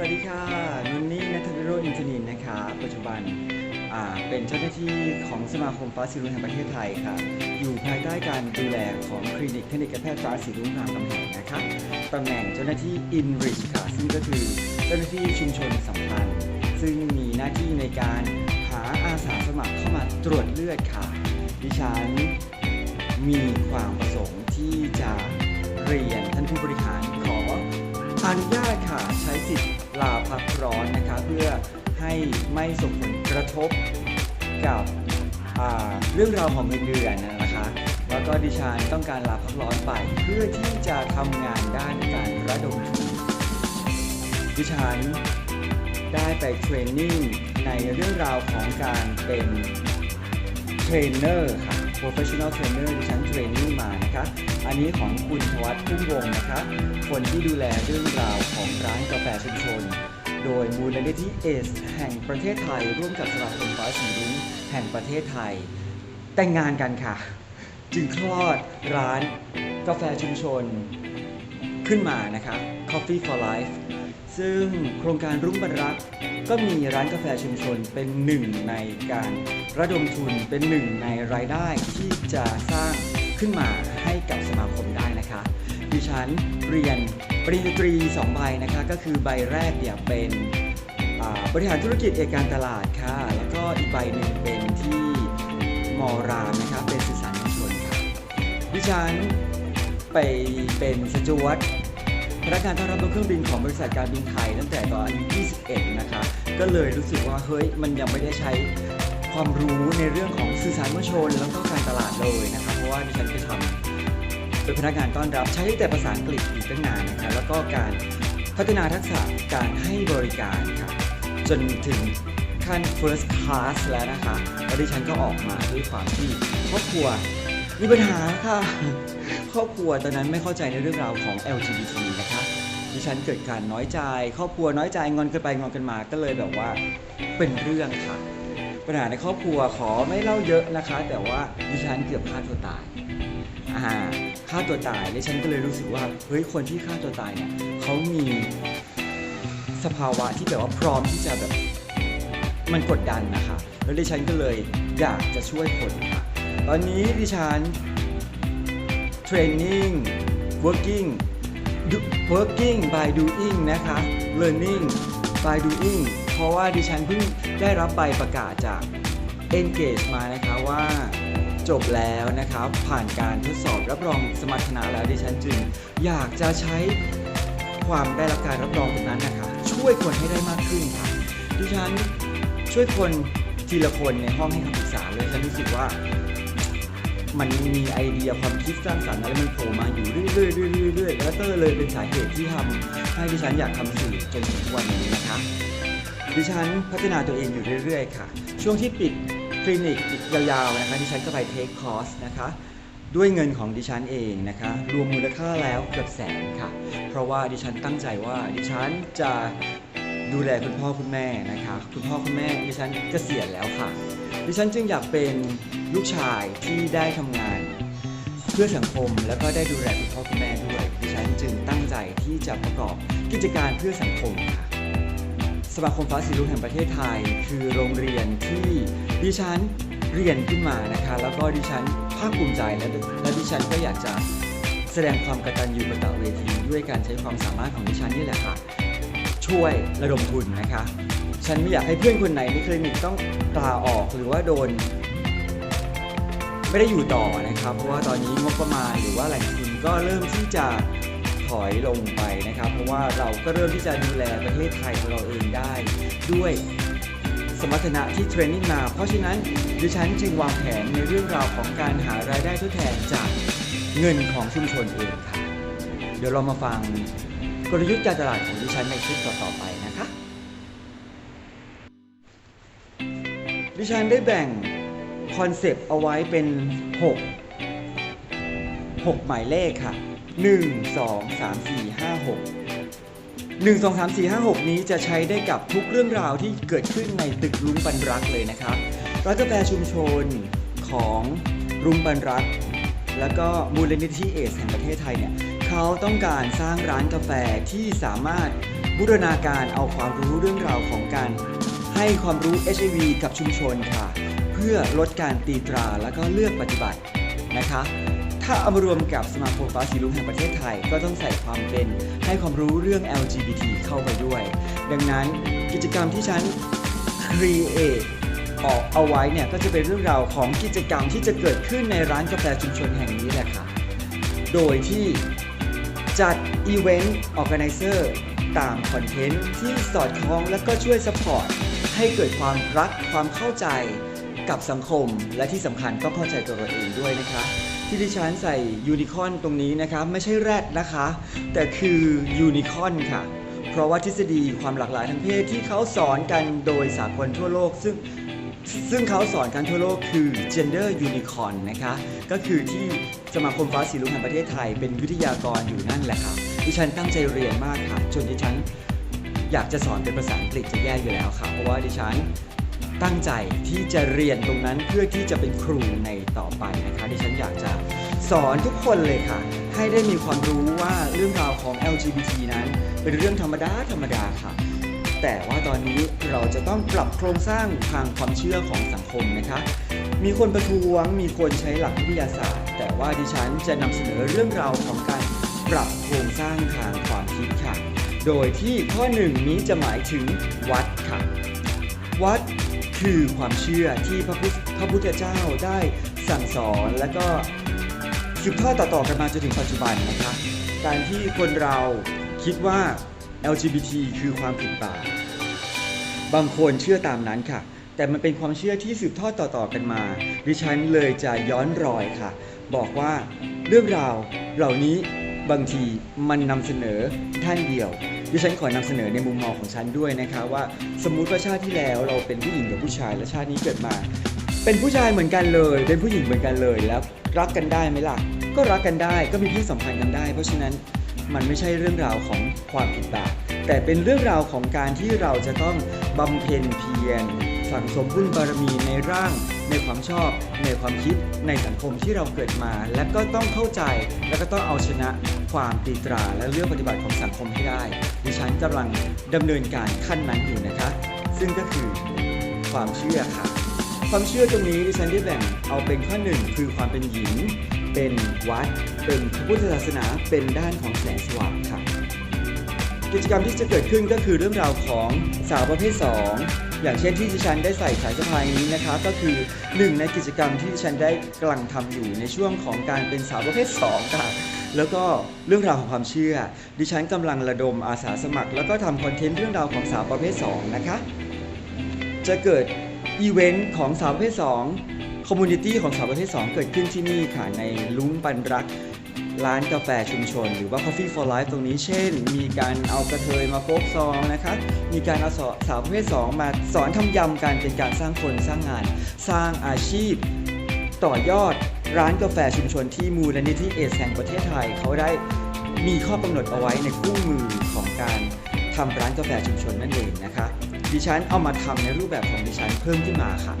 สวัสดีค่ะนุนนี่นัทวิโรจน์อินทนินนะคะปัจจุบันเป็นเจ้าหน้าที่ของสมาคมฟ้าสีรุ่งแห่งประเทศไทยค่ะ อยู่ภายใต้การดูแลของคลินิกเทคนิคการแพทย์ฟ้าสีรุ่งรามคำแหงนะคะตำแหน่งเจ้าหน้าที่ InRich ค่ะ ซึ่งก็คือเจ้าหน้าที่ชุมชนสัมพันธ์ ซึ่งมีหน้าที่ในการหาอาสาสมัครเข้ามาตรวจเลือดค่ะ ดิฉันมีความประสงค์ที่จะเรียนท่านผู้บริหารขออนุญาตค่ะใช้สิทธิ์ ลาพักร้อนนะคะ เพื่อให้ไม่ส่งผลกระทบกับเรื่องราวของเงินเดือนนะคะ แล้วก็ดิฉันต้องการลาพักร้อนไป เพื่อที่จะทำงานด้านการระดมทุนดิฉันได้ไปเทรนนิ่งในเรื่องราวของการเป็นเทรนเนอร์ค่ะ professional trainer ดิฉันเทรนนิ่งมานะคะอันนี้ของคุณธวัฒน์พุ่มวงศ์นะคะ คนที่ดูแลเรื่องราวของร้านกาแฟชุมชน โดยมูลนิธิเอสแห่งประเทศไทย ร่วมกับสมาคมฟ้าสีรุ้งแห่งประเทศไทย แต่งงานกันค่ะ จึงคลอดร้านกาแฟชุมชน ขึ้นมานะคะ Coffee for Life ซึ่งโครงการรุ่งบรรลักษ์ก็มีร้านกาแฟชุมชนเป็นหนึ่งในการระดมทุนเป็นหนึ่งในรายได้ที่จะสร้างขึ้นมาให้กับสมาคมได้นะคะดิฉันเรียนปริญญาตรี2ใบนะคะก็คือใบแรกเนี่ยเป็นบริหารธุรกิจเอกการตลาดค่ะ แล้วก็อีกใบหนึ่งเป็นที่มอรามนะคะเป็นสื่อสารมวลชนค่ะดิฉันไปเป็นสจวต พนักงานต้อนรับบนเครื่องบินของบริษัทการบินไทยตั้งแต่ตอนอายุ 21 นะคะ ก็เลยรู้สึกว่าเฮ้ยมันยังไม่ได้ใช้ความรู้ในเรื่องของสื่อสารมวลชนแล้วก็การตลาดเลยนะคะเพราะว่าดิฉันไปทำเป็นพนักงานต้อนรับใช้แต่ภาษาอังกฤษอีกตั้งนานนะคะแล้วก็การพัฒนาทักษะการให้บริการค่ะจนถึงขั้น first class แล้วนะคะแล้วดิฉันก็ออกมาด้วยความที่ครอบครัวมีปัญหาค่ะ ครอบครัวตอนนั้นไม่เข้าใจในเรื่องราวของ LGBT ดิฉันเกิดการน้อยใจ ครอบครัวน้อยใจงอนกันไปงอนกันมาก็เลยแบบว่าเป็นเรื่องค่ะ ปัญหาในครอบครัวขอไม่เล่าเยอะนะคะ แต่ว่าดิฉันเกือบฆ่าตัวตายอ่าฆ่าตัวตายดิฉันก็เลยรู้สึกว่าเฮ้ยคนที่ฆ่าตัวตายเนี่ยเขามีสภาวะที่แบบว่าพร้อมที่จะแบบมันกดดันนะคะ แล้วดิฉันก็เลยอยากจะช่วยคนค่ะตอนนี้ดิฉัน training working do- working working by doing นะคะ learning by doing เพราะว่าดิฉันเพิ่งได้รับใบประกาศจาก engage มานะคะว่าจบแล้วนะครับผ่านการทดสอบรับรองสมรรถนะแล้วดิฉันจึง อยากจะใช้ความได้รับการรับรองตรงนั้นนะคะช่วยคนให้ได้มากขึ้นค่ะดิฉันช่วยคนทีละคนในห้องให้คำปรึกษาเลยฉันรู้สึกว่า มันมีไอเดียความคิดสร้างสรรค์อะไรมันโผล่มาอยู่เรื่อยๆเรื่อยๆเรื่อยๆแล้วก็เลยเป็นสาเหตุที่ทำให้ดิฉันอยากทำสื่อจนถึงวันนี้นะคะ ดิฉันพัฒนาตัวเองอยู่เรื่อยๆ ค่ะ ช่วงที่ปิดคลินิกยาวๆนะคะดิฉันก็ไปเทคคอร์สนะคะด้วยเงินของดิฉันเองนะคะ รวมมูลค่าแล้วเกือบแสนค่ะ เพราะว่าดิฉันตั้งใจว่าดิฉันจะดูแลคุณพ่อคุณแม่นะคะ คุณพ่อคุณแม่ดิฉันเกษียณแล้วค่ะ ดิฉันจึงอยากเป็นลูกชายที่ได้ทำงาน เพื่อสังคมแล้วก็ได้ดูแลคุณพ่อคุณแม่ด้วยดิฉันจึงตั้งใจที่จะประกอบกิจการเพื่อสังคมค่ะสมาคมฟ้าสีรุ้งแห่งประเทศไทย คือโรงเรียนที่ดิฉันเรียนขึ้นมานะคะ แล้วก็ดิฉันภาคภูมิใจและและดิฉันก็อยากจะแสดงความกตัญญูกตเวที ด้วยการใช้ความสามารถของดิฉันนี่แหละค่ะ ช่วยระดมทุนนะคะ ฉันไม่อยากให้เพื่อนคนไหนในคลินิกต้องลาออกหรือว่าโดน ไม่ได้อยู่ต่อนะครับ เพราะว่าตอนนี้งบประมาณหรือว่าแหล่งทุนก็เริ่มที่จะถอยลงไปนะครับ เพราะว่าเราก็เริ่มที่จะดูแลประเทศไทยของเราเองได้ ด้วยสมรรถนะที่เทรนนิ่งมา เพราะฉะนั้นดิฉันจึงวางแผนในเรื่องราวของการหารายได้ทดแทนจากเงินของชุมชนเองค่ะเดี๋ยวเรามาฟังกลยุทธ์การตลาดของดิฉันในคลิปต่อๆไป ดิฉันได้แบ่งคอนเซปต์เอาไว้เป็น 6 6 หมายเลขค่ะ 1 2 3 4 5 6 1 2 3 4 5 6 นี้จะใช้ได้กับทุกเรื่องราวที่เกิดขึ้นในตึกรุ้งบรรรักษ์เลยนะครับร้านกาแฟชุมชนของรุ้งบรรรักษ์แล้วก็มูลนิธิเอสแห่งประเทศไทยเนี่ยเขาต้องการสร้างร้านกาแฟที่สามารถบูรณาการเอาความรู้เรื่องราวของการ ให้ความรู้ HIV กับชุมชนค่ะ เพื่อลดการตีตราแล้วก็เลือกปฏิบัตินะคะ ถ้าเอามารวมกับสมาคมฟ้าสีลุงแห่งประเทศไทย ก็ต้องใส่ความเป็นให้ความรู้เรื่อง LGBT เข้าไปด้วย ดังนั้นกิจกรรมที่ฉัน create ออกเอาไว้เนี่ยก็จะเป็นเรื่องราวของกิจกรรมที่จะเกิดขึ้นในร้านกาแฟชุมชนแห่งนี้แหละค่ะ โดยที่จัดอีเวนต์ออแก z เซอร์ ตามคอนเทนต์ที่สอดคล้องและก็ช่วยสปอร์ตให้เกิดความรักความเข้าใจกับสังคมและที่สำคัญก็เข้าใจตัวเราเองด้วยนะคะ ที่ดิฉันใส่ยูนิคอร์นตรงนี้นะคะไม่ใช่แรดนะคะ แต่คือยูนิคอร์นค่ะ เพราะว่าทฤษฎีความหลากหลายทางเพศที่เขาสอนกันโดยสากลทั่วโลกซึ่งซึ่งเขาสอนกันทั่วโลกคือ gender unicorn นะคะ ก็คือที่สมาคมฟ้าสีลุงแห่งประเทศไทยเป็นวิทยากรอยู่นั่นแหละค่ะ ดิฉันตั้งใจเรียนมากค่ะจนดิฉันอยากจะสอนเป็นภาษาอังกฤษจะแย่อยู่แล้วค่ะ เพราะว่าดิฉันตั้งใจที่จะเรียนตรงนั้นเพื่อที่จะเป็นครูในต่อไปนะคะ ดิฉันอยากจะสอนทุกคนเลยค่ะ ให้ได้มีความรู้ว่าเรื่องราวของ LGBT นั้น เป็นเรื่องธรรมดาธรรมดาค่ะ แต่ว่าตอนนี้เราจะต้องปรับโครงสร้างทางความเชื่อของสังคมนะคะ มีคนประท้วงมีคนใช้หลักวิทยาศาสตร์ แต่ว่าดิฉันจะนำเสนอเรื่องราวของการ ปรับโครงสร้างทางความคิดค่ะ โดยที่ข้อหนึ่งนี้จะหมายถึงวัดค่ะ วัดคือความเชื่อที่พระพุทธพระพุทธเจ้าได้สั่งสอนและก็สืบทอดต่อๆกันมาจนถึงปัจจุบันนะคะ การที่คนเราคิดว่า LGBT คือความผิดบาปบางคนเชื่อตามนั้นค่ะ แต่มันเป็นความเชื่อที่สืบทอดต่อๆกันมา ดิฉันเลยจะย้อนรอยค่ะ บอกว่าเรื่องราวเหล่านี้ บางทีมันนำเสนอท่านเดียว ดิฉันขอนำเสนอในมุมมองของฉันด้วยนะคะว่าสมมุติว่าชาติที่แล้วเราเป็นผู้หญิงกับผู้ชายและชาตินี้เกิดมา เป็นผู้ชายเหมือนกันเลย เป็นผู้หญิงเหมือนกันเลยแล้วรักกันได้ไหมล่ะ ก็รักกันได้ก็มีเพศสัมพันธ์กันได้ เพราะฉะนั้นมันไม่ใช่เรื่องราวของความผิดบาปแต่เป็นเรื่องราวของการที่เราจะต้องบำเพ็ญเพียรสั่งสมบุญบารมีในร่าง ในความชอบ ในความคิด ในสังคมที่เราเกิดมา และก็ต้องเข้าใจ และก็ต้องเอาชนะความตีตรา และเรื่องปฏิบัติของสังคมให้ได้ ดิฉันกำลังดำเนินการขั้นนั้นอยู่นะคะ ซึ่งก็คือความเชื่อค่ะ ความเชื่อตรงนี้ดิฉันได้แบ่งเอาเป็นข้อหนึ่งคือความเป็นหญิง เป็นวัด เป็นพระพุทธศาสนา เป็นด้านของแสงสว่างค่ะ กิจกรรมที่จะเกิดขึ้นก็คือเรื่องราวของสาวประเภท 2 อย่างเช่นที่ดิฉันได้ใส่สายสะพายนี้นะคะ ก็คือหนึ่งในกิจกรรมที่ดิฉันได้กำลังทำอยู่ในช่วงของการเป็นสาวประเภท2ค่ะแล้วก็เรื่องราวของความเชื่อ ดิฉันกำลังระดมอาสาสมัคร แล้วก็ทำคอนเทนต์เรื่องราวของสาวประเภท2นะคะจะเกิดอีเวนต์ของสาวประเภท2คอมมูนิตี้ของสาวประเภท2เกิดขึ้นที่นี่ค่ะในลุ้งปันรัก ร้านกาแฟชุมชน หรือว่า Coffee for Life ตรงนี้เช่น มีการเอากระเทยมาโฟกซองนะคะมีการเอาสาวประเภท2มาสอนทำยำกันเป็นการสร้างคนสร้างงาน สร้างอาชีพ ต่อยอดร้านกาแฟชุมชนที่มูลนิธิเอสแห่งประเทศไทย เขาได้มีข้อกำหนดเอาไว้ในคู่มือของการทำร้านกาแฟชุมชนนั่นเองนะคะดิฉันเอามาทำในรูปแบบของดิฉันเพิ่มขึ้นมาค่ะ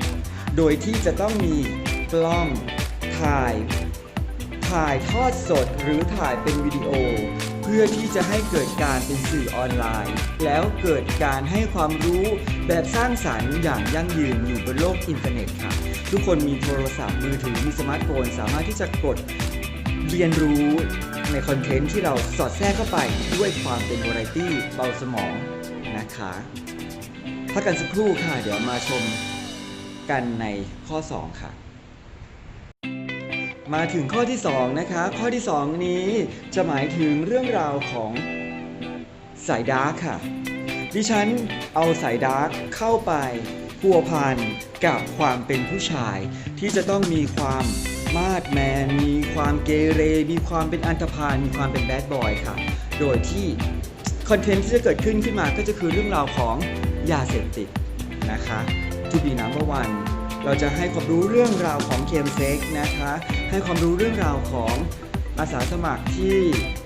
โดยที่จะต้องมีกล้องถ่าย ถ่ายทอดสดหรือถ่ายเป็นวิดีโอ เพื่อที่จะให้เกิดการเป็นสื่อออนไลน์ แล้วเกิดการให้ความรู้แบบสร้างสรรค์อย่างยั่งยืนอยู่บนโลกอินเทอร์เน็ตค่ะ ทุกคนมีโทรศัพท์มือถือมีสมาร์ทโฟน สามารถที่จะกดเรียนรู้ในคอนเทนต์ที่เราสอดแทรกเข้าไปด้วยความเป็นวาไรตี้เบาสมองนะคะพักกันสักครู่ค่ะ เดี๋ยวมาชมกันในข้อ 2 ค่ะ มาถึงข้อที่2นะคะ ข้อที่ 2 นี้จะหมายถึงเรื่องราวของสายดาร์กค่ะ ดิฉันเอาสายดาร์กเข้าไปพัวพันกับความเป็นผู้ชาย ที่จะต้องมีความมาดแมน มีความเกเร มีความเป็นอันธพาลมีความเป็นแบดบอยค่ะ โดยที่คอนเทนต์ที่จะเกิดขึ้นขึ้นมาก็จะคือเรื่องราวของยาเสพติดนะคะทูบีน้ำวัน เราจะให้ความรู้เรื่องราวของเคมเซ็กนะคะ ให้ความรู้เรื่องราวของอาสาสมัครที่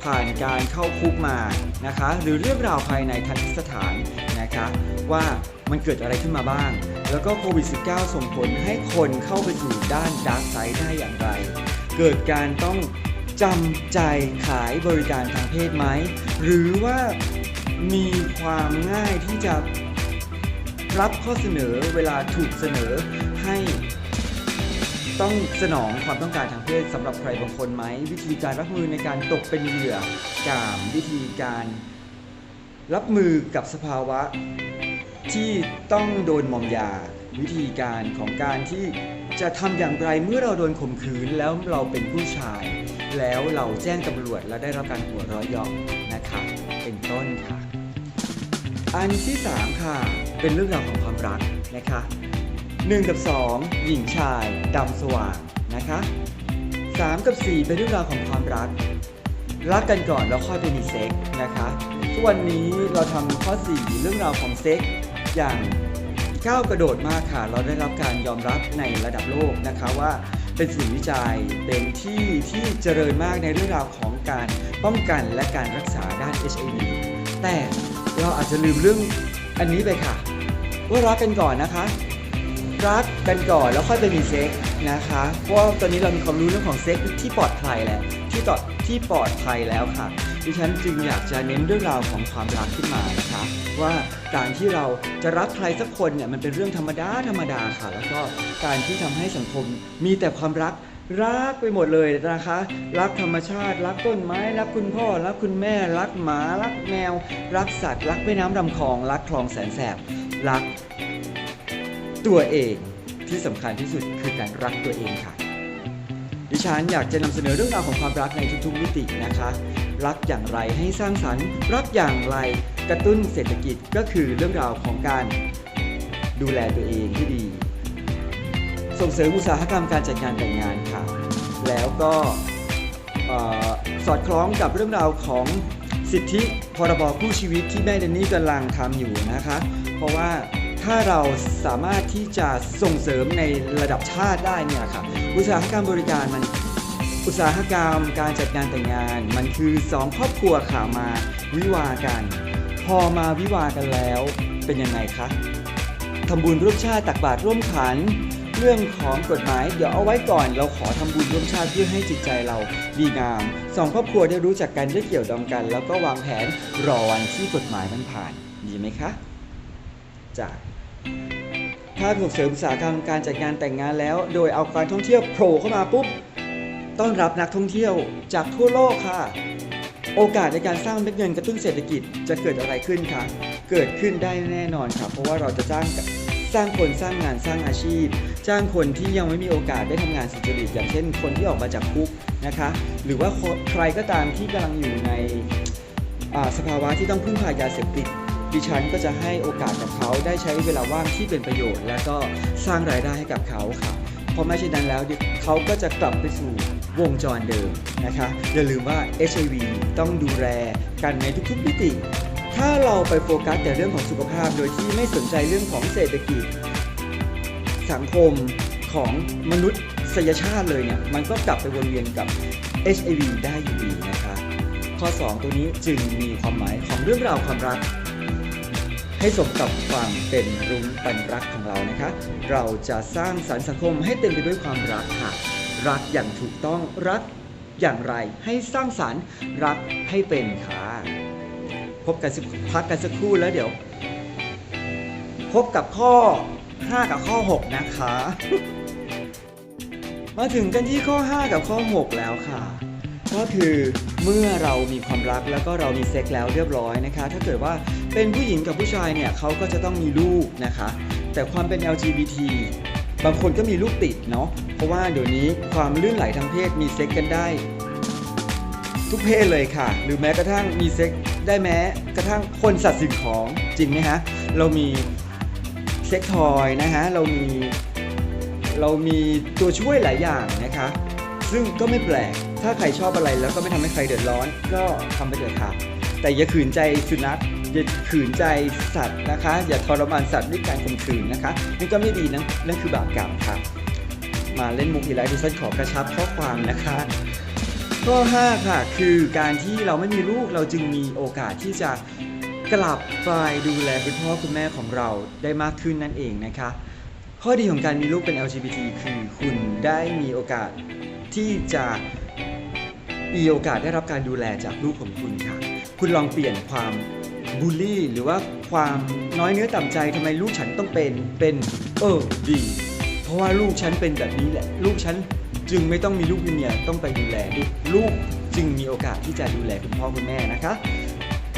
ผ่านการเข้าคุกมานะคะ หรือเรื่องราวภายในทันตสถานนะคะ ว่ามันเกิดอะไรขึ้นมาบ้าง แล้วก็โควิด -19 ส่งผลให้คนเข้าไปสู่ด้านดาร์กไซด์ได้อย่างไร เกิดการต้องจำใจขายบริการทางเพศไหม หรือว่ามีความง่ายที่จะ รับข้อเสนอเวลาถูกเสนอให้ต้องสนองความต้องการทางเพศสำหรับใครบางคนไหม วิธีการรับมือในการตกเป็นเหยื่อกามวิธีการรับมือกับสภาวะ ที่ต้องโดนมอมยา วิธีการของการที่จะทำอย่างไรเมื่อเราโดนข่มขืนแล้วเราเป็นผู้ชาย แล้วเราแจ้งตำรวจและได้รับการหัวเราะเยาะนะคะเป็นต้นค่ะ อันที่ 3 ค่ะ เป็นเรื่องราวของความรักนะคะ 1 กับ 2 หญิงชายดำสว่างนะคะ3 กับ 4 เป็นเรื่องราวของความรัก รักกันก่อนแล้วค่อยไปมีเซ็กส์นะคะทุกวันนี้เราทำข้อ 4 เรื่องราวของเซ็กส์อย่างก้าวกระโดดมากค่ะ เราได้รับการยอมรับในระดับโลกนะคะว่าเป็นสื่อวิจัยเป็นที่ที่เจริญมากในเรื่องราวของการป้องกันและการรักษาด้าน HIV แต่เราอาจจะลืมเรื่องอันนี้ไปค่ะ ว่ารักกันก่อนนะคะ รักกันก่อนแล้วค่อยไปมีเซ็กส์นะคะ เพราะว่าตอนนี้เรามีความรู้เรื่องของเซ็กส์ที่ปลอดภัยแล้ว ที่ต่อที่ปลอดภัยแล้วค่ะ ดิฉันจึงอยากจะเน้นเรื่องราวของความรักขึ้นมานะคะ ว่าการที่เราจะรักใครสักคนเนี่ยมันเป็นเรื่องธรรมดาธรรมดาค่ะ แล้วก็การที่ทำให้สังคมมีแต่ความรักรักไปหมดเลยนะคะ รักธรรมชาติ รักต้นไม้ รักคุณพ่อ รักคุณแม่ รักหมา รักแมว รักสัตว์ รักแม่น้ำลำคลอง รักคลองแสนแสบ รัก ตัวเองที่สำคัญที่สุดคือการรักตัวเองค่ะ ดิฉันอยากจะนำเสนอเรื่องราวของความรักในทุกๆมิตินะคะ รักอย่างไรให้สร้างสรรค์ รักอย่างไรกระตุ้นเศรษฐกิจก็คือเรื่องราวของการดูแลตัวเองที่ดี ส่งเสริมอุตสาหกรรมการจัดงานแต่งงานค่ะ แล้วก็สอดคล้องกับเรื่องราวของสิทธิพรบคู่ชีวิตที่แม่เดนนี่กำลังทำอยู่นะคะ ราะว่าถ้าเราสามารถที่จะส่งเสริมในระดับชาติได้เนี่ยค่ะอุตสาหกรรมบริการมัน อุตสาหกรรมการจัดงานแต่งงาน มันคือสองครอบครัวค่ะมาวิวากัน พอมาวิวากันแล้วเป็นยังไงคะทำบุญร่วมชาติตักบาตรร่วมขัน เรื่องของกฎหมายเดี๋ยวเอาไว้ก่อน เราขอทำบุญร่วมชาติเพื่อให้จิตใจเราดีงามสองครอบครัวได้รู้จักกันได้เกี่ยวดองกัน แล้วก็วางแผนรอวันที่กฎหมายมันผ่านดีไหมคะ จากถ้าส่งเสริมอุตสาหกรรมการจัดงานแต่งงานแล้ว โดยเอาการท่องเที่ยวโผล่เข้ามาปุ๊บต้อนรับนักท่องเที่ยวจากทั่วโลกค่ะ โอกาสในการสร้างเม็ดเงินกระตุ้นเศรษฐกิจจะเกิดอะไรขึ้นคะเกิดขึ้นได้แน่นอนค่ะเพราะว่าเราจะจ้างสร้างคนสร้างงานสร้างอาชีพ จ้างคนที่ยังไม่มีโอกาสได้ทำงานสุจริตอย่างเช่น คนที่ออกมาจากคุกนะคะ หรือว่าใครก็ตามที่กำลังอยู่ในสภาวะที่ต้องพึ่งพายาเสพติด ดิฉันก็จะให้โอกาสกับเขาได้ใช้เวลาว่างที่เป็นประโยชน์ และก็สร้างรายได้ให้กับเขาค่ะเพราะไม่เช่นนั้นแล้วเขาก็จะกลับไปสู่วงจรเดิมนะคะอย่าลืมว่า HIV ต้องดูแลกันในทุกๆมิติ ถ้าเราไปโฟกัสแต่เรื่องของสุขภาพ โดยที่ไม่สนใจเรื่องของเศรษฐกิจ สังคมของมนุษยชาติเลยเนี่ยมันก็กลับไปวนเวียนกับ HIV ได้อยู่ดีนะคะ ข้อ 2 ตัวนี้จึงมีความหมายของเรื่องราวความรัก ให้สมกับความเป็นรุ้งปันรักของเรานะคะ เราจะสร้างสรรค์สังคมให้เต็มไปด้วยความรักค่ะ รักอย่างถูกต้องรักอย่างไรให้สร้างสรรค์รักให้เป็นค่ะพบกันสักพักกันสักครู่แล้วเดี๋ยว พบกับข้อ 5 กับข้อ 6 นะคะ มาถึงกันที่ข้อ 5 กับข้อ 6 แล้วค่ะ ก็คือเมื่อเรามีความรักแล้วก็เรามีเซ็กแล้วเรียบร้อยนะคะ ถ้าเกิดว่าเป็นผู้หญิงกับผู้ชายเนี่ยเขาก็จะต้องมีลูกนะคะ แต่ความเป็น LGBT บางคนก็มีลูกติดเนาะเพราะว่าเดี๋ยวนี้ความลื่นไหลทางเพศมีเซ็กกันได้ ทุกเพศเลยค่ะ หรือแม้กระทั่งมีเซ็กได้แม้กระทั่งคนสัตว์สิ่งของจริงไหมฮะเรามีเซ็กทอยนะฮะเรามีเรามีตัวช่วยหลายอย่างนะคะ ซึ่งก็ไม่แปลก ถ้าใครชอบอะไรแล้วก็ไม่ทำให้ใครเดือดร้อน ก็ทำไปเถอะค่ะแต่อย่าขืนใจสุนัขอย่าขืนใจสัตว์นะคะ อย่าทรมานสัตว์ด้วยการข่มขืนนะคะนี่ก็ไม่ดีนะนั่นคือบาปกรรมค่ะมาเล่นมุกอีกแล้วดิฉันขอกระชับข้อความนะคะข้อ5ค่ะคือการที่เราไม่มีลูกเราจึงมีโอกาสที่จะกลับไปดูแลคุณพ่อคุณแม่ของเราได้มากขึ้นนั่นเองนะคะ ข้อดีของการมีลูกเป็น LGBT คือคุณได้มีโอกาสที่จะมีโอกาสได้รับการดูแลจากลูกของคุณค่ะ คุณลองเปลี่ยนความบูลลี่ หรือว่าความน้อยเนื้อต่ำใจทำไมลูกฉันต้องเป็นเป็นเออดี เพราะว่าลูกฉันเป็นแบบนี้แหละ ลูกฉันจึงไม่ต้องมีลูกมีเมียต้องไปดูแลลูกลูกจึงมีโอกาสที่จะดูแลคุณพ่อคุณแม่นะคะ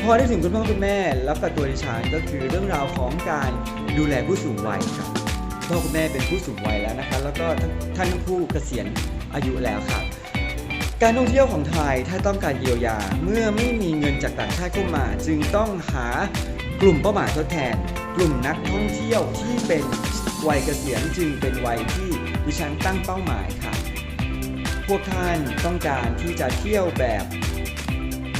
พอได้ถึงคุณพ่อคุณแม่แล้วกับตัวดิฉันก็คือเรื่องราวของการดูแลผู้สูงวัยครับ พ่อคุณแม่เป็นผู้สูงวัยแล้วนะคะแล้วก็ท่านทั้งคู่เกษียณอายุแล้วครับการท่องเที่ยวของไทยถ้าต้องการเยียวยาเมื่อไม่มีเงินจากต่างชาติเข้ามา จึงต้องหากลุ่มเป้าหมายทดแทน กลุ่มนักท่องเที่ยวที่เป็นวัยเกษียณจึงเป็นวัยที่ดิฉันตั้งเป้าหมายค่ะ พวกท่านต้องการที่จะเที่ยวแบบ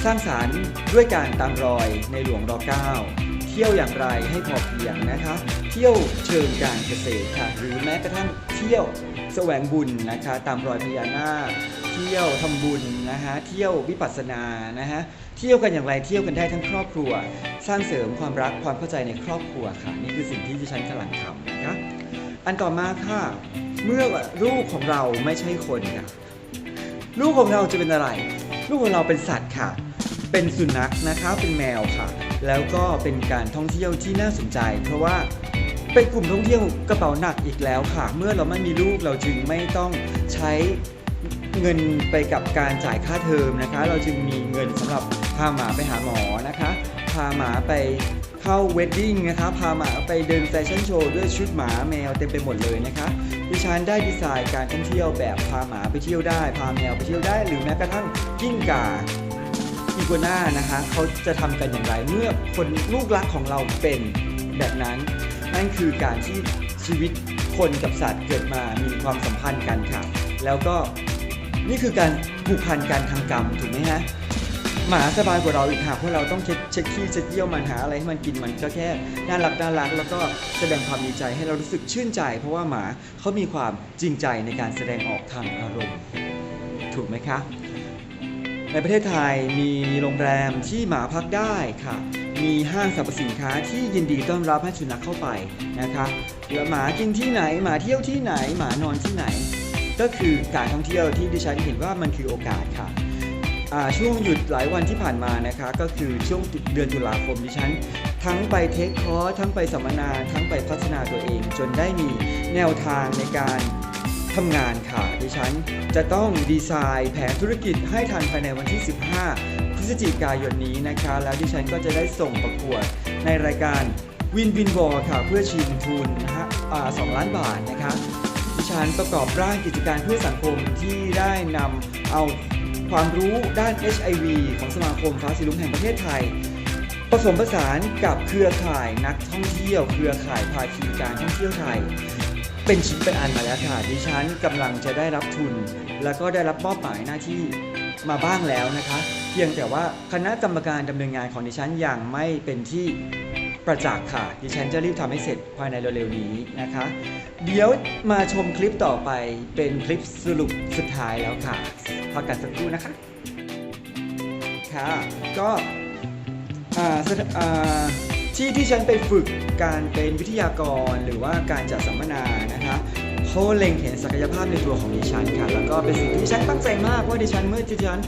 สร้างสารรค์ด้วยการตามรอยในหลวงร 9 เที่ยวอย่างไรให้พอเพียงนะคะ เที่ยวเชิงการเกษตรค่ะ หรือแม้กระทั่งเที่ยวแสวงบุญนะคะ ตามรอยพญานาคเที่ยวทำบุญนะฮะเที่ยววิปัสสนานะฮะเที่ยวกันอย่างไรเที่ยวกันได้ทั้งครอบครัว สร้างเสริมความรักความเข้าใจในครอบครัวค่ะ นี่คือสิ่งที่ดิฉันกำลังทำนะคะอันต่อมาค่ะ เมื่อลูกของเราไม่ใช่คนค่ะลูกของเราจะเป็นอะไร ลูกของเราเป็นสัตว์ค่ะ เป็นสุนัขนะคะเป็นแมวค่ะ แล้วก็เป็นการท่องเที่ยวที่น่าสนใจ เพราะว่า เป็นกลุ่มท่องเที่ยวกระเป๋าหนักอีกแล้วค่ะ เมื่อเราไม่มีลูกเราจึงไม่ต้องใช้เงินไปกับการจ่ายค่าเทอมนะคะ เราจึงมีเงินสำหรับพาหมาไปหาหมอนะคะ พาหมาไปเข้าเวดดิ้งนะคะ พาหมาไปเดินแฟชั่นโชว์ด้วยชุดหมาแมวเต็มไปหมดเลยนะคะดิฉันได้ดีไซน์การท่องเที่ยวแบบพาหมาไปเที่ยวได้ พาแมวไปเที่ยวได้ หรือแม้กระทั่งกิ้งก่าอีกัวน่านะคะเขาจะทำกันอย่างไรเมื่อคนลูกรักของเราเป็นแบบนั้น นั่นคือการที่ชีวิตคนกับสัตว์เกิดมามีความสัมพันธ์กันค่ะ แล้วก็นี่คือการผูกพันกันทางกรรมถูกไหมฮะหมาสบายกว่าเราอีกหากเพราะเราต้องเช็ดเช็ดขี้เช็ดเยี่ยวมันหาอะไรให้มันกินมันก็แค่น่ารักน่ารักแล้วก็แสดงความดีใจให้เรารู้สึกชื่นใจ เพราะว่าหมาเขามีความจริงใจในการแสดงออกทางอารมณ์ ถูกไหมคะ ในประเทศไทยมีโรงแรมที่หมาพักได้ค่ะ มีห้างสรรพสินค้าที่ยินดีต้อนรับให้สุนัขเข้าไปนะคะแล้วหมากินที่ไหนหมาเที่ยวที่ไหนหมานอนที่ไหน ก็คือการท่องเที่ยวที่ดิฉันเห็นว่ามันคือโอกาสค่ะช่วงหยุดหลายวันที่ผ่านมานะคะก็คือช่วงเดือนตุลาคมดิฉัน ทั้งไปเทคคอร์สทั้งไปสัมมนาทั้งไปพัฒนาตัวเอง จนได้มีแนวทางในการทำงานค่ะดิฉันจะต้องดีไซน์แผนธุรกิจให้ทันภายในวันที่ 15 พฤศจิกายนนี้นะคะ แล้วดิฉันก็จะได้ส่งประกวดในรายการวินวินวอลค่ะ เพื่อชิงทุนนะฮะอ่า2ล้านบาทนะคะ ดิฉันประกอบร่างกิจการเพื่อสังคมที่ได้นำเอาความรู้ด้าน HIV ของสมาคมฟ้าสีลุงแห่งประเทศไทย ผสมผสานกับเครือข่ายนักท่องเที่ยว เครือข่ายภาคีการท่องเที่ยวไทย เป็นชิ้นเป็นอันมาแล้วค่ะ ดิฉันกำลังจะได้รับทุน แล้วก็ได้รับมอบหมายหน้าที่มาบ้างแล้วนะคะ พียงแต่ว่าคณะกรรมการดำเนินงานของดิฉันยังไม่เป็นที่ประจักษ์ค่ะ ดิฉันจะรีบทำให้เสร็จภายในเร็วๆนี้นะคะ เดี๋ยวมาชมคลิปต่อไปเป็นคลิปสรุปสุดท้ายแล้วค่ะพักกันสักครู่นะคะ ค่ะ ก็ที่ที่ฉันไปฝึกการเป็นวิทยากรหรือว่าการจัดสัมมนานะคะเขาเล็งเห็นศักยภาพในตัวของดิฉันค่ะ แล้วก็เป็นสิ่งที่ดิฉันตั้งใจมากว่าดิฉันเมื่อดิฉัน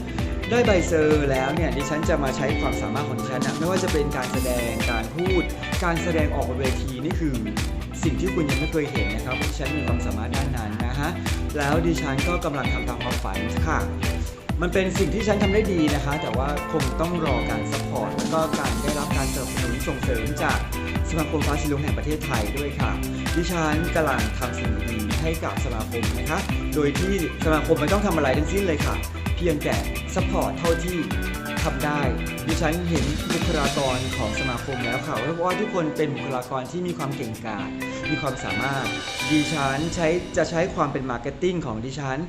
ได้ใบเซอร์แล้วเนี่ยดิฉันจะมาใช้ความสามารถของดิฉันนะไม่ว่าจะเป็นการแสดงการพูด การแสดงออกบนเวทีนี่คือสิ่งที่คุณยังไม่เคยเห็นนะครับดิฉันมีความสามารถด้านนั้นนะฮะแล้วดิฉันก็กำลังทำตามความฝันค่ะมันเป็นสิ่งที่ฉันทำได้ดีนะคะ แต่ว่าคงต้องรอการซัพพอร์ตแล้วก็การได้รับการสนับสนุนส่งเสริมจากสมาคมฟ้าสีลุงแห่งประเทศไทยด้วยค่ะ ดิฉันกำลังทำสิ่งดีให้กับสมาคมนะคะ โดยที่สมาคมไม่ต้องทำอะไรทั้งสิ้นเลยค่ะ เพียงแต่ซัพพอร์ตเท่าที่ทำได้ ดิฉันเห็นบุคลากรของสมาคมแล้วค่ะว่าทุกคนเป็นบุคลากรที่มีความเก่งกาจมีความสามารถ ดิฉันใช้จะใช้ความเป็นมาร์เก็ตติ้งของดิฉัน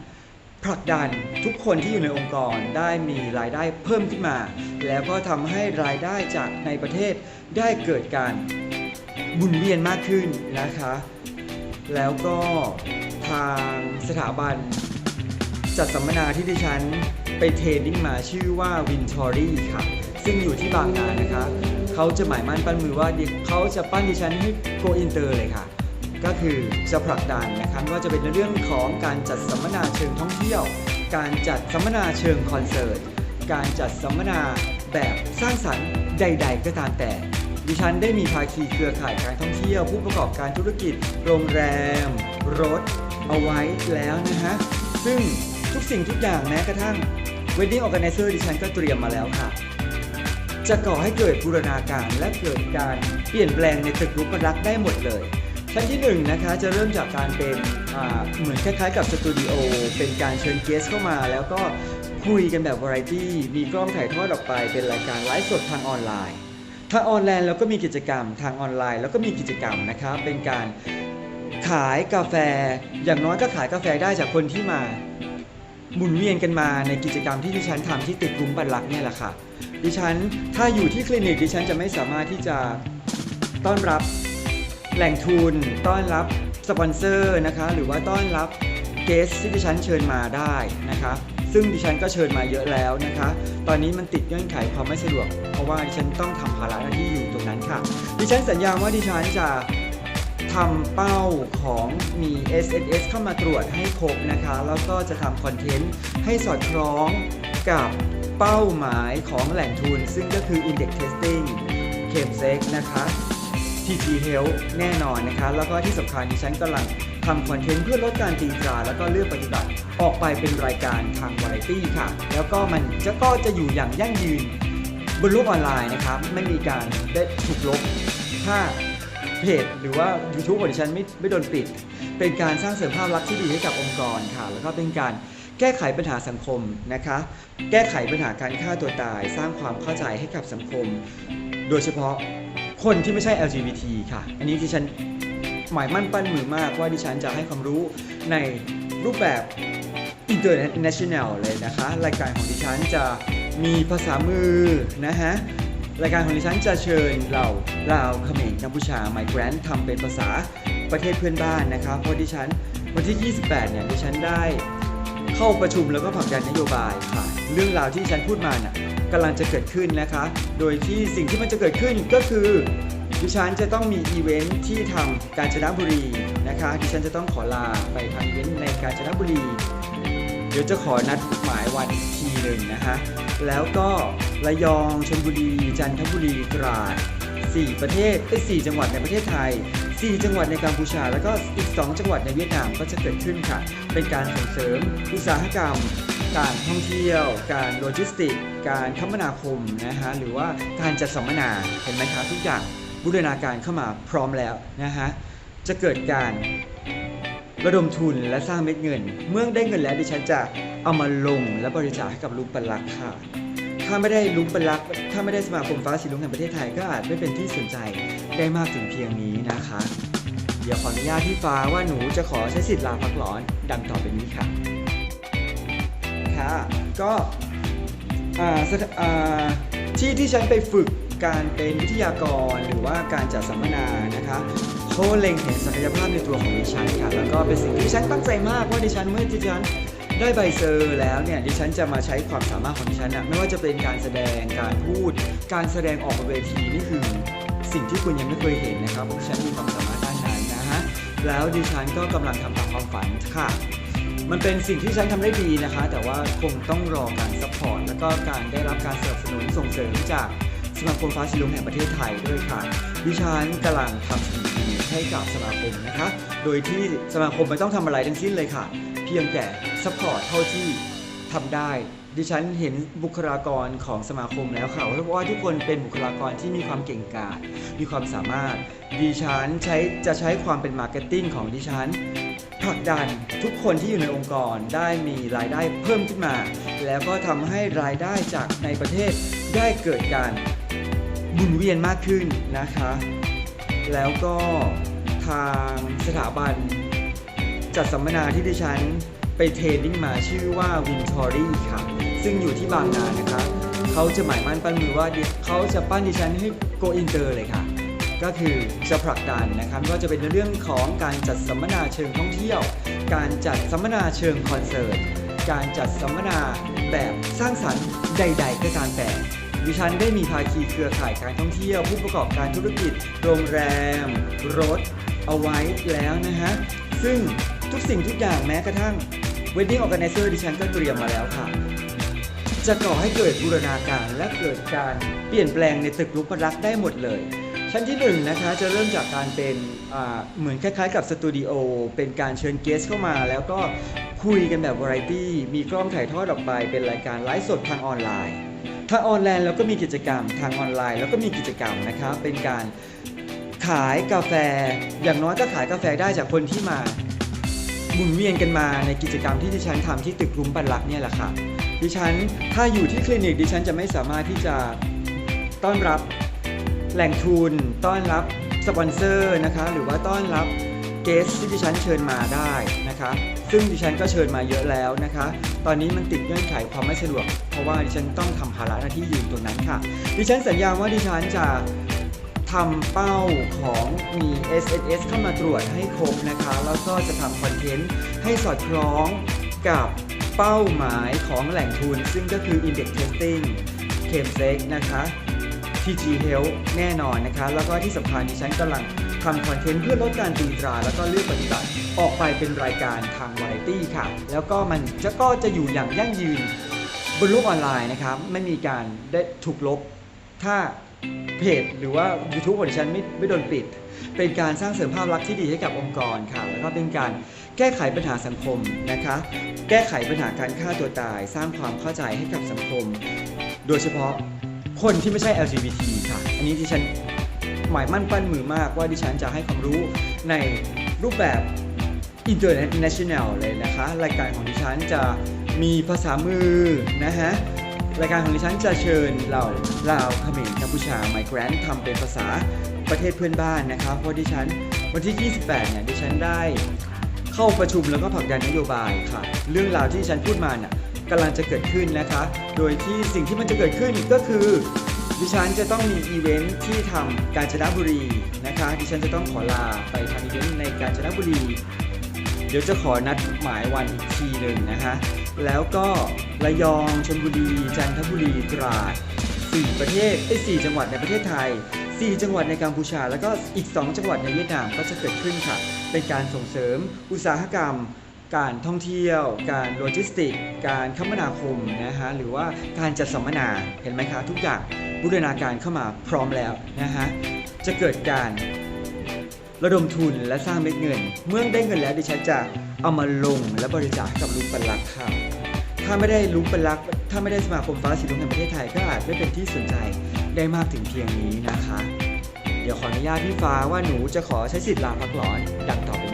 ผลักดันทุกคนที่อยู่ในองค์กรได้มีรายได้เพิ่มขึ้นมา แล้วก็ทำให้รายได้จากในประเทศได้เกิดการหมุนเวียนมากขึ้นนะคะ แล้วก็ทางสถาบัน จัดสัมมนาที่ดิฉันไปเทรนนิ่งมาชื่อว่า Vintory ค่ะ ซึ่งอยู่ที่บางนานะคะ เขาจะหมายมั่นปั้นมือว่าดิเขาจะปั้นดิฉันให้ go inter เลยค่ะ ก็คือจะผลักดันนะคะไม่ว่าจะเป็นในเรื่องของการจัดสัมมนาเชิงท่องเที่ยว การจัดสัมมนาเชิงคอนเสิร์ต การจัดสัมมนาแบบสร้างสรรค์ใด ๆ ก็ตามแต่ดิฉันได้มีภาคีเครือข่ายการท่องเที่ยว ผู้ประกอบการธุรกิจ โรงแรม รถ เอาไว้แล้วนะฮะ ซึ่ง ทุกสิ่งทุกอย่างแม้กระทั่ง Wedding Organizer ดิฉันก็เตรียมมาแล้วค่ะ จะก่อให้เกิดบูรณาการและเกิดการเปลี่ยนแปลงในตึกรูปรักษ์ได้หมดเลย ชั้นที่1นงนะคะจะเริ่มจากการเป็นเหมือนคล้ายๆกับสตูดิโอเป็นการเชิญเกสเข้ามา แล้วก็คุยกันแบบวาไรตี้มีกล้องถ่ายทอดออกไป เป็นรายการไลฟ์สดทางออนไลน์ทางออนไลน์เราก็มีกิจกรรมทางออนไลน์แล้วก็มีกิจกรรมนะครับเป็นการขายกาแฟ อย่างน้อยก็ขายกาแฟได้จากคนที่มา หมุนเวียนกันมาในกิจกรรมที่ดิฉันทำที่ตึกกรุงบัลลักเนี่ยแหละค่ะ ดิฉันถ้าอยู่ที่คลินิกดิฉันจะไม่สามารถที่จะต้อนรับแหล่งทุน ต้อนรับสปอนเซอร์นะคะ หรือว่าต้อนรับเกสที่ดิฉันเชิญมาได้นะคะ ซึ่งดิฉันก็เชิญมาเยอะแล้วนะคะ ตอนนี้มันติดเงื่อนไขความไม่สะดวก เพราะว่าดิฉันต้องทำภาระหน้าที่อยู่ตรงนั้นค่ะ ดิฉันสัญญาว่าดิฉันจะำเป้าของมี SNS เข้ามาตรวจให้ครบนะคะ แล้วก็จะทำคอนเทนต์ให้สอดคล้องกับเป้าหมายของแหล่งทุน ซึ่งก็คือ Index Testing c a m s e c นะคะ TG Health แน่นอนนะคะ แล้วก็ที่สำคัญดิฉันกำลังทำคอนเทนต์เพื่อลดการตีตราแล้วก็เลือกปฏิบัติ ออกไปเป็นรายการทางวาไรตี้ค่ะ แล้วก็มันจะก็จะอยู่อย่างยั่งยืน บนโลกออนไลน์นะครับไม่มีการได้ถูกลบถ้า เพจหรือว่า YouTube ของดิฉันไม่ไม่โดนปิด เป็นการสร้างเสริมภาพลักษณ์ที่ดีให้กับองค์กรค่ะ แล้วก็เป็นการแก้ไขปัญหาสังคมนะคะ แก้ไขปัญหาการฆ่าตัวตาย สร้างความเข้าใจให้กับสังคม โดยเฉพาะคนที่ไม่ใช่ LGBT ค่ะ อันนี้ที่ฉันหมายมั่นปั้นมือมากว่าดิฉันจะให้ความรู้ในรูปแบบ international เลยนะคะ รายการของดิฉันจะมีภาษามือนะฮะ รายการของดิฉันจะเชิญเราลาวเขมรกัมพูชาไมเกรนทำเป็นภาษาประเทศเพื่อนบ้านนะครับเพราะดิฉันวันที่ 28 เนี่ยดิฉันได้เข้าประชุมแล้วก็ผลักดันนโยบายค่ะ เรื่องราวที่ดิฉันพูดมาน่ะกำลังจะเกิดขึ้นนะคะ โดยที่สิ่งที่มันจะเกิดขึ้นก็คือดิฉันจะต้องมีอีเวนท์ที่ทำกาญจนบุรีนะคะดิฉันจะต้องขอลาไปทำอีเวนท์ในกาญจนบุรี ดี๋ยวจะขอนัดหมายวันอีกทีหนึ่งนะฮะแล้วก็ระยองชลบุรี จันทบุรีตราด4 ประเทศเอ้ย4จังหวัดในประเทศไทย 4 จังหวัดในกัมพูชา แล้วก็อีก 2 จังหวัดในเวียดนามก็จะเกิดขึ้นค่ะ เป็นการส่งเสริมอุตสาหกรรม การท่องเที่ยว การโลจิสติก การคมนาคมนะฮะ หรือว่าการจัดสัมมนา เห็นไหมครับทุกอย่างบูรณาการเข้ามาพร้อมแล้วนะฮะ จะเกิดการ ระดมทุนและสร้างเม็ดเงิน เมื่อได้เงินแล้วดิฉันจะเอามาลงและบริจาคให้กับลุงปันลักค่ะ ถ้าไม่ได้ลุงปันลัก ถ้าไม่ได้สมาคมฟ้าสีลุงแห่งประเทศไทยก็อาจไม่เป็นที่สนใจได้มากถึงเพียงนี้นะคะ เดี๋ยวขออนุญาตพี่ฟ้าว่าหนูจะขอใช้สิทธิ์ลาพักร้อนดังต่อไปนี้ค่ะ ค่ะ ก็อาสถอ่าที่ที่ฉันไปฝึกการเป็นวิทยากรหรือว่าการจัดสัมมนานะคะ เขาเล็งเห็นศักยภาพในตัวของดิฉันค่ะแล้วก็เป็นสิ่งที่ดิฉันตั้งใจมากว่าดิฉันเมื่อดิฉันได้ใบเซอร์แล้วเนี่ยดิฉันจะมาใช้ความสามารถของดิฉันนะไม่ว่าจะเป็นการแสดงการพูด การแสดงออกบนเวทีนี่คือสิ่งที่คุณยังไม่เคยเห็นนะครับดิฉันมีความสามารถด้านนั้นนะฮะแล้วดิฉันก็กำลังทำตามความฝันค่ะ มันเป็นสิ่งที่ฉันทำได้ดีนะคะ แต่ว่าคงต้องรอการซัพพอร์ตแล้วก็การได้รับการสนับสนุนส่งเสริมจากสมาคมฟ้าสีลุงแห่งประเทศไทยด้วยค่ะดิฉันกำลังทำสิ่ง ให้กับสมาคมนะคะ โดยที่สมาคมไม่ต้องทำอะไรทั้งสิ้นเลยค่ะ เพียงแต่ซัพพอร์ตเท่าที่ทำได้ ดิฉันเห็นบุคลากรของสมาคมแล้วค่ะเพราะว่าทุกคนเป็นบุคลากรที่มีความเก่งกาจมีความสามารถ ดิฉันใช้จะใช้ความเป็นมาร์เก็ตติ้งของดิฉันผลักดันทุกคนที่อยู่ในองค์กรได้มีรายได้เพิ่มขึ้นมา แล้วก็ทำให้รายได้จากในประเทศได้เกิดการหมุนเวียนมากขึ้นนะคะ แล้วก็ทางสถาบัน จัดสัมมนาที่ดิฉันไปเทรนนิ่งมาชื่อว่าวินทอรี่ค่ะ ซึ่งอยู่ที่บางนานะคะเขาจะหมายมั่นปั้นมือว่าเขาจะปั้นดิฉันให้โกอินเตอร์เลยค่ะ ก็คือจะผลักดันนะครับว่าจะเป็นในเรื่องของการจัดสัมมนาเชิงท่องเที่ยว การจัดสัมมนาเชิงคอนเสิร์ต การจัดสัมมนาแบบสร้างสรรค์ใด ๆ ก็ตามแต่ ดิฉันได้มีภาคีเครือข่ายการท่องเที่ยว ผู้ประกอบการธุรกิจ โรงแรม รถ เอาไว้แล้วนะฮะ ซึ่งทุกสิ่งทุกอย่างแม้กระทั่ง Wedding Organizer ดิฉันก็เตรียมมาแล้วค่ะ จะก่อให้เกิดบูรณาการและเกิดการเปลี่ยนแปลงในตึกรุกรักได้หมดเลยชั้นที่หนึ่งนะคะจะเริ่มจากการเป็นเหมือนคล้ายๆกับสตูดิโอเป็นการเชิญเกสเข้ามา แล้วก็คุยกันแบบวาไรตี้มีกล้องถ่ายทอดออกไปเป็นรายการไลฟ์สดทางออนไลน์ ทางออนไลน์เราก็มีกิจกรรม ทางออนไลน์แล้วก็มีกิจกรรมนะคะเป็นการขายกาแฟ อย่างน้อยก็ขายกาแฟได้จากคนที่มาหมุนเวียนกันมาในกิจกรรมที่ดิฉันทำที่ตึกรุ้มปันลักษ์เนี่ยแหละค่ะดิฉันถ้าอยู่ที่คลินิกดิฉันจะไม่สามารถที่จะต้อนรับแหล่งทุน ต้อนรับสปอนเซอร์นะคะหรือว่าต้อนรับเกสที่ดิฉันเชิญมาได้นะคะ ซึ่งดิฉันก็เชิญมาเยอะแล้วนะคะ ตอนนี้มันติดเงื่อนไขความไม่สะดวก เพราะว่าดิฉันต้องทำภาระหน้าที่ยืนตรงนั้นค่ะ ดิฉันสัญญาว่าดิฉันจะทำเป้าของมี S S S เข้ามาตรวจให้ครบนะคะ แล้วก็จะทำคอนเทนต์ให้สอดคล้องกับเป้าหมายของแหล่งทุน ซึ่งก็คือ Index Testing c a m s e c นะคะ TG Health แน่นอนนะคะ แล้วก็ที่สำคัญดิฉันกำลัง ทำคอนเทนต์เพื่อลดการตีตราแล้วก็เลือกปฏิบัติออกไปเป็นรายการทางวาไรตี้ค่ะ แล้วก็มันจะก็จะอยู่อย่างยั่งยืน บนโลกออนไลน์นะครับ ไม่มีการได้ถูกลบ ถ้าเพจหรือว่า YouTube ของดิฉันไม่ไม่โดนปิด เป็นการสร้างเสริมภาพลักษณ์ที่ดีให้กับองค์กรค่ะ แล้วก็เป็นการแก้ไขปัญหาสังคมนะคะ แก้ไขปัญหาการฆ่าตัวตาย สร้างความเข้าใจให้กับสังคม โดยเฉพาะคนที่ไม่ใช่ LGBT ค่ะ อันนี้ดิฉัน หมายมั่นปั้นมือมากว่าดิฉันจะให้ความรู้ในรูปแบบ international เลยนะคะ รายการของดิฉันจะมีภาษามือนะฮะรายการของดิฉันจะเชิญเราลาวเขมรกัมพูชาไมแกรนทำเป็นภาษาประเทศเพื่อนบ้านนะครับเพราะดิฉันวันที่ 28 เนี่ยดิฉันได้เข้าประชุมแล้วก็ผลักดันนโยบายค่ะ เรื่องราวที่ดิฉันพูดมาเนี่ย กำลังจะเกิดขึ้นนะคะ โดยที่สิ่งที่มันจะเกิดขึ้นก็คือ ดิฉันจะต้องมีอีเวนท์ที่ทำกาญจนบุรีนะคะ ดิฉันจะต้องขอลาไปทำอีเวนต์ในกาญจนบุรี เดี๋ยวจะขอนัดหมายวันอีกทีหนึ่งนะฮะแล้วก็ระยองชลบุรี จันทบุรีตราดสี่ประเทศไอ้สี่จังหวัดในประเทศไทยสี่จังหวัดในกัมพูชา แล้วก็อีก 2 จังหวัดในเวียดนามก็จะเกิดขึ้นค่ะ เป็นการส่งเสริมอุตสาหกรรม การท่องเที่ยว การโลจิสติก การคมนาคมนะฮะหรือว่าการจัดสัมมนาเห็นไหมคะทุกอย่างบูรณาการเข้ามาพร้อมแล้วนะฮะจะเกิดการระดมทุนและสร้างเม็ดเงิน เมื่อได้เงินแล้วดิฉันจะเอามาลงและบริจาคกับลุงปันลักษ์ค่ะถ้าไม่ได้ลุงปันลักษ์ถ้าไม่ได้สมาคมฟ้าสีลุงแห่งประเทศไทยก็อาจไม่เป็นที่สนใจได้มากถึงเพียงนี้นะคะ เดี๋ยวขออนุญาตพี่ฟ้าว่าหนูจะขอใช้สิทธิ์ลาพักร้อนดังต่อไป